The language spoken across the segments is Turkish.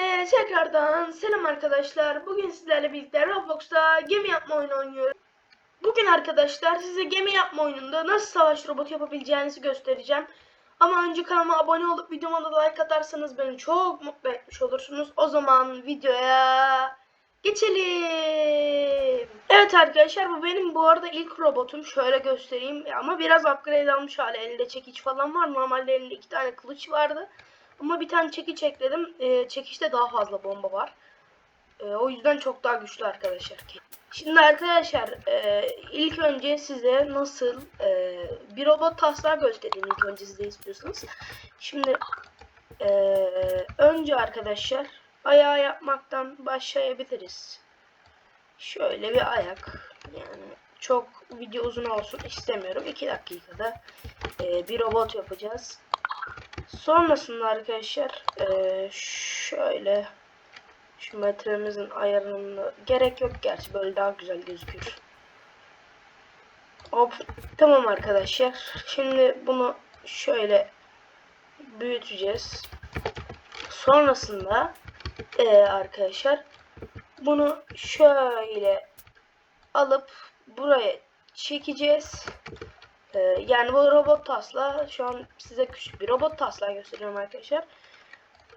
Hepinize tekrardan selam arkadaşlar. Bugün sizlerle birlikte Roblox'ta gemi yapma oyunu oynuyoruz. Bugün arkadaşlar size gemi yapma oyununda nasıl savaş robotu yapabileceğinizi göstereceğim. Ama önce kanalıma abone olup videoma da like atarsanız beni çok mutlu etmiş olursunuz. O zaman videoya geçelim. Evet arkadaşlar bu benim bu arada ilk robotum. Şöyle göstereyim ama biraz upgrade almış hali. Elinde çekiç falan var. Normalde elinde iki tane kılıç vardı. Ama bir tane çekiç ekledim. Ee, çekiçte daha fazla bomba var. Ee, o yüzden çok daha güçlü arkadaşlar. Şimdi arkadaşlar e, ilk önce size nasıl e, bir robot taslağı göstereyim ilk önce size istiyorsanız. Şimdi e, önce arkadaşlar ayağı yapmaktan başlayabiliriz. Şöyle bir ayak. Yani çok video uzun olsun istemiyorum. 2 dakikada e, bir robot yapacağız. Sonrasında arkadaşlar eee, şöyle şu metremizin ayarını gerek yok gerçi böyle daha güzel gözüküyor. Hop tamam arkadaşlar. Şimdi bunu şöyle büyüteceğiz. Sonrasında eee, arkadaşlar bunu şöyle alıp buraya çekeceğiz. Ee, yani bu robot tasla şu an size küçük bir robot tasla gösteriyorum arkadaşlar.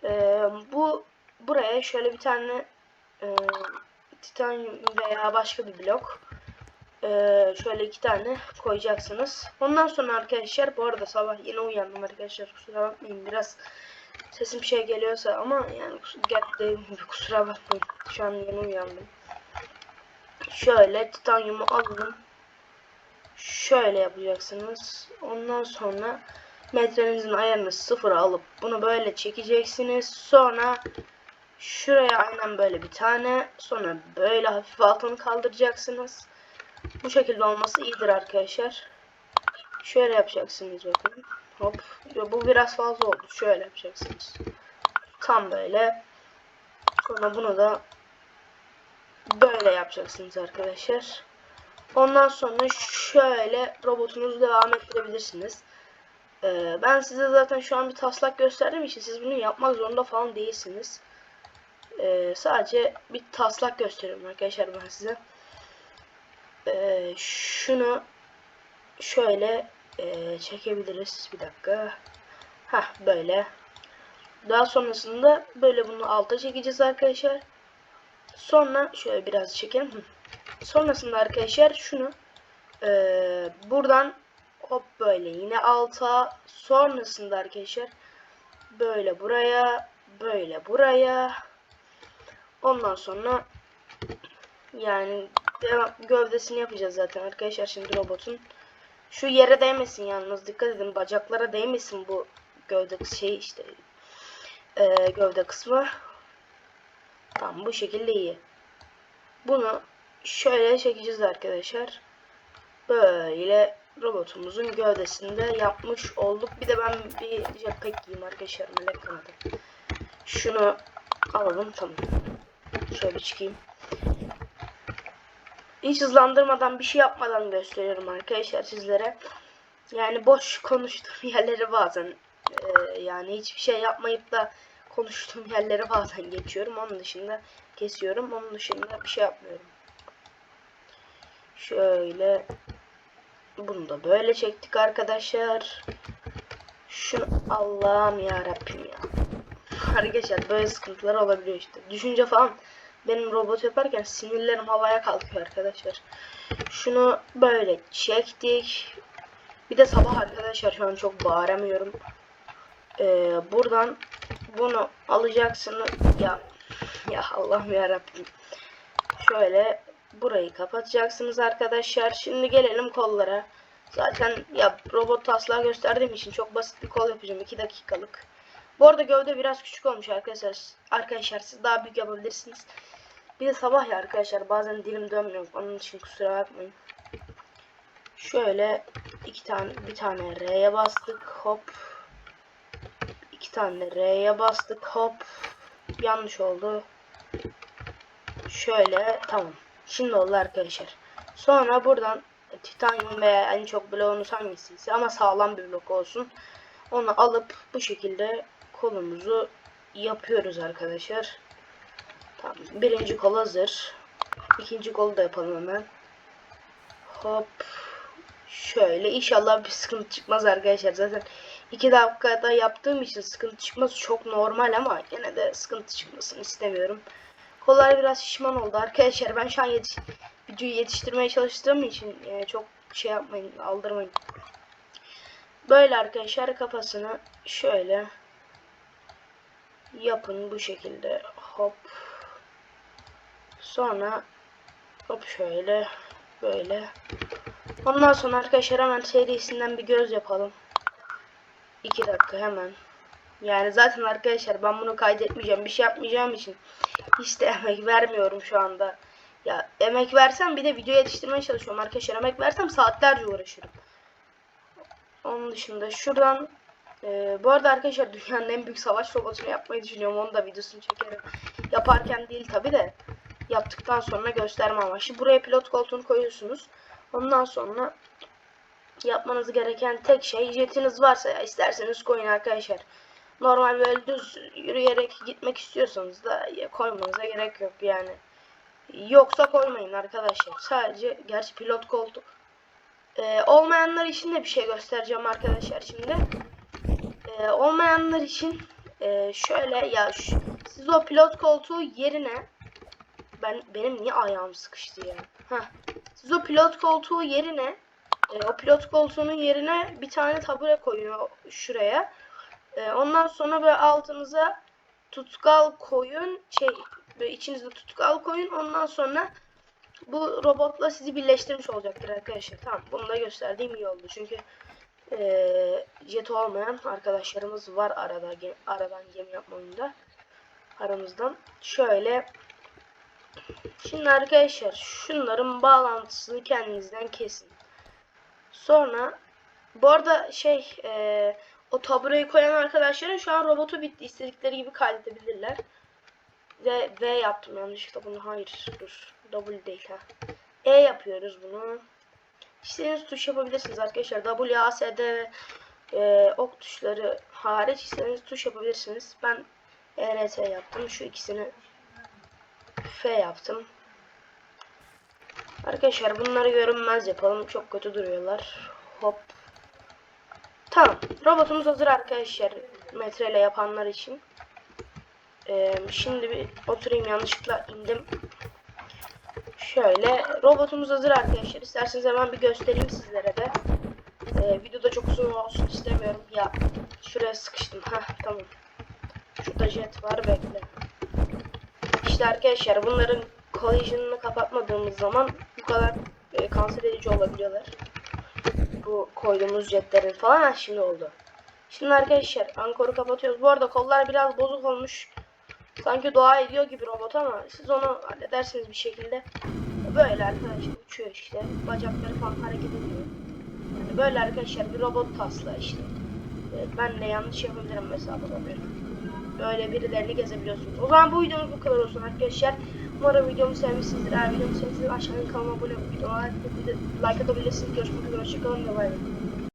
Ee, bu buraya şöyle bir tane e, titanyum veya başka bir blok e, şöyle iki tane koyacaksınız. Ondan sonra arkadaşlar bu arada sabah yine uyandım arkadaşlar kusura bakmayın biraz sesim şey geliyorsa ama yani gerçekten kusura bakmayın şu an yeni uyandım. Şöyle titanyumu aldım şöyle yapacaksınız. Ondan sonra metrenizin ayarını sıfıra alıp bunu böyle çekeceksiniz. Sonra şuraya aynen böyle bir tane. Sonra böyle hafif altını kaldıracaksınız. Bu şekilde olması iyidir arkadaşlar. Şöyle yapacaksınız bakın. Hop. Bu biraz fazla oldu. Şöyle yapacaksınız. Tam böyle. Sonra bunu da böyle yapacaksınız arkadaşlar. Ondan sonra şöyle robotunuzu devam ettirebilirsiniz. Ee, ben size zaten şu an bir taslak gösterdiğim için siz bunu yapmak zorunda falan değilsiniz. Ee, sadece bir taslak gösteriyorum arkadaşlar ben size. Ee, şunu şöyle e, çekebiliriz. Bir dakika. Heh böyle. Daha sonrasında böyle bunu alta çekeceğiz arkadaşlar. Sonra şöyle biraz çekelim. Sonrasında arkadaşlar şunu e, buradan hop böyle yine alta sonrasında arkadaşlar böyle buraya böyle buraya. Ondan sonra yani gövdesini yapacağız zaten arkadaşlar şimdi robotun. Şu yere değmesin yalnız dikkat edin bacaklara değmesin bu gövde şey işte e, gövde kısmı. Tam bu şekilde iyi. Bunu şöyle çekeceğiz arkadaşlar. Böyle robotumuzun gövdesinde yapmış olduk. Bir de ben bir jetpack giyeyim arkadaşlar. Melek kanadı. Şunu alalım tamam. Şöyle çıkayım. Hiç hızlandırmadan bir şey yapmadan gösteriyorum arkadaşlar sizlere. Yani boş konuştuğum yerleri bazen e, yani hiçbir şey yapmayıp da konuştuğum yerleri bazen geçiyorum. Onun dışında kesiyorum. Onun dışında bir şey yapmıyorum. Şöyle bunu da böyle çektik arkadaşlar. Şunu Allah'ım ya Rabbim ya. Arkadaşlar böyle sıkıntılar olabiliyor işte. Düşünce falan benim robot yaparken sinirlerim havaya kalkıyor arkadaşlar. Şunu böyle çektik. Bir de sabah arkadaşlar şu an çok bağıramıyorum. Ee, buradan bunu alacaksınız. Ya ya Allah'ım ya Rabbim. Şöyle burayı kapatacaksınız arkadaşlar. Şimdi gelelim kollara. Zaten ya robot taslağı gösterdiğim için çok basit bir kol yapacağım. 2 dakikalık. Bu arada gövde biraz küçük olmuş arkadaşlar. Arkadaşlar siz daha büyük yapabilirsiniz. Bir de sabah ya arkadaşlar bazen dilim dönmüyor. Onun için kusura bakmayın. Şöyle iki tane bir tane R'ye bastık. Hop. iki tane R'ye bastık. Hop. Yanlış oldu. Şöyle tamam. Şimdi oldu arkadaşlar. Sonra buradan titanyum veya en çok bloğunuz hangisiyse ama sağlam bir blok olsun. Onu alıp bu şekilde kolumuzu yapıyoruz arkadaşlar. Tamam. Birinci kol hazır. İkinci kolu da yapalım hemen. Hop. Şöyle inşallah bir sıkıntı çıkmaz arkadaşlar. Zaten 2 dakikada yaptığım için sıkıntı çıkması çok normal ama gene de sıkıntı çıkmasını istemiyorum. Kollar biraz şişman oldu arkadaşlar. Ben şu an yetiş videoyu yetiştirmeye çalıştığım için e, çok şey yapmayın, aldırmayın. Böyle arkadaşlar kafasını şöyle yapın bu şekilde. Hop. Sonra hop şöyle böyle. Ondan sonra arkadaşlar hemen serisinden bir göz yapalım. 2 dakika hemen. Yani zaten arkadaşlar ben bunu kaydetmeyeceğim. Bir şey yapmayacağım için hiç de emek vermiyorum şu anda. Ya emek versem bir de video yetiştirmeye çalışıyorum arkadaşlar. Emek versem saatlerce uğraşırım. Onun dışında şuradan e, bu arada arkadaşlar dünyanın en büyük savaş robotunu yapmayı düşünüyorum. Onu da videosunu çekerim. Yaparken değil tabi de yaptıktan sonra gösterme amaçlı. Buraya pilot koltuğunu koyuyorsunuz. Ondan sonra yapmanız gereken tek şey jetiniz varsa ya isterseniz koyun arkadaşlar. Normal böyle düz yürüyerek gitmek istiyorsanız da koymanıza gerek yok yani. Yoksa koymayın arkadaşlar. Sadece gerçi pilot koltuk. Ee, olmayanlar için de bir şey göstereceğim arkadaşlar şimdi. Ee, olmayanlar için e, şöyle ya şu, siz o pilot koltuğu yerine ben benim niye ayağım sıkıştı ya? Heh. Siz o pilot koltuğu yerine e, o pilot koltuğunun yerine bir tane tabure koyun o- şuraya. E, ondan sonra böyle altınıza tutkal koyun. Şey böyle içinizde tutkal koyun. Ondan sonra bu robotla sizi birleştirmiş olacaktır arkadaşlar. Tamam bunu da gösterdiğim iyi oldu. Çünkü e, jet olmayan arkadaşlarımız var arada ge- aradan gemi yapma oyunda. Aramızdan. Şöyle Şimdi arkadaşlar şunların bağlantısını kendinizden kesin. Sonra bu arada şey e, o tabureyi koyan arkadaşların şu an robotu bitti. İstedikleri gibi kaydedebilirler. Ve V yaptım yanlışlıkla bunu. Hayır dur. W değil ha. E yapıyoruz bunu. İstediğiniz tuş yapabilirsiniz arkadaşlar. W, A, S, D e, ok tuşları hariç istediğiniz tuş yapabilirsiniz. Ben E, R, T yaptım. Şu ikisini F yaptım. Arkadaşlar bunları görünmez yapalım. Çok kötü duruyorlar. Hop. Tamam. Robotumuz hazır arkadaşlar. Metreyle yapanlar için. Ee, şimdi bir oturayım yanlışlıkla indim. Şöyle robotumuz hazır arkadaşlar. İsterseniz hemen bir göstereyim sizlere de. Ee, videoda çok uzun olsun istemiyorum. Ya şuraya sıkıştım. Heh tamam. Şurada jet var bekle. İşte arkadaşlar bunların collision'ını kapatmadığımız zaman bu kadar e, kanser edici olabiliyorlar. Bu koyduğumuz jetlerin falan ha, şimdi oldu. Şimdi arkadaşlar ankoru kapatıyoruz. Bu arada kollar biraz bozuk olmuş. Sanki dua ediyor gibi robot ama siz onu halledersiniz bir şekilde. Böyle arkadaşlar uçuyor işte. Bacakları falan hareket ediyor. Yani böyle arkadaşlar bir robot tasla işte. Evet, ben de yanlış yapabilirim mesela burada. Böyle birilerini gezebiliyorsunuz. O zaman bu videomuz bu kadar olsun arkadaşlar. Umarım videomu sevmişsinizdir. Eğer videomu sevmişseniz aşağıdan kanalıma abone olup videoma like atabilirsiniz. Görüşmek üzere. Hoşçakalın bay bay.